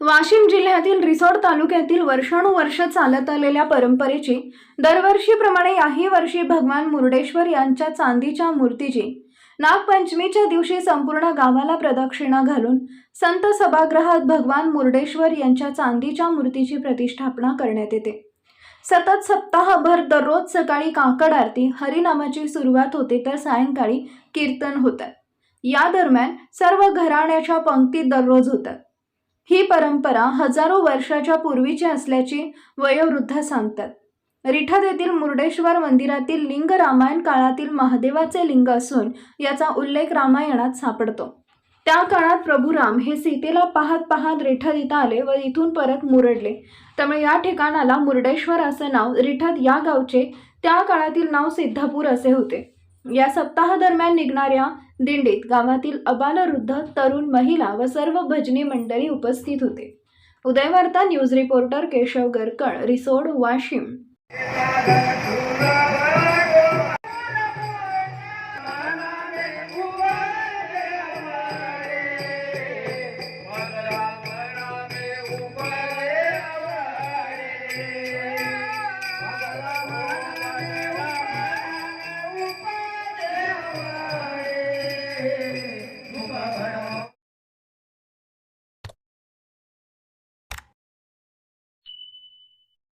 वाशिम जिल्ह्यातील रिसोड तालुक्यातील वर्षानुवर्ष चालत आलेल्या परंपरेची दरवर्षीप्रमाणे याही वर्षी भगवान मुर्डेश्वर यांच्या चांदीच्या मूर्तीची नागपंचमीच्या दिवशी संपूर्ण गावाला प्रदक्षिणा घालून संत सभागृहात भगवान मुर्डेश्वर यांच्या चांदीच्या मूर्तीची प्रतिष्ठापना करण्यात येते. सतत सप्ताहभर दररोज सकाळी काकड आरती हरिनामाची सुरुवात होते तर सायंकाळी कीर्तन होतात या दरम्यान सर्व घराण्याच्या पंक्ती दररोज होतात. ही परंपरा हजारो वर्षाच्या पूर्वीची असल्याची वयोवृद्ध सांगतात. रिठद येथील मुर्डेश्वर मंदिरातील लिंग रामायण काळातील महादेवाचे लिंग असून याचा उल्लेख रामायणात सापडतो. त्या काळात प्रभू राम हे सीतेला पाहत पाहत रिठद इथं आले व इथून परत मुरडले. त्यामुळे या ठिकाणाला मुर्डेश्वर असे नाव रिठद या गावचे त्या काळातील नाव सिद्धापूर असे होते. या सप्ताहादरम्यान निघणाऱ्या दिंडीत गावातील अबालवृद्ध तरुण महिला व सर्व भजनी मंडळी उपस्थित होते Udayvarta news reporter Keshav Garkal Risod Washim Yeah.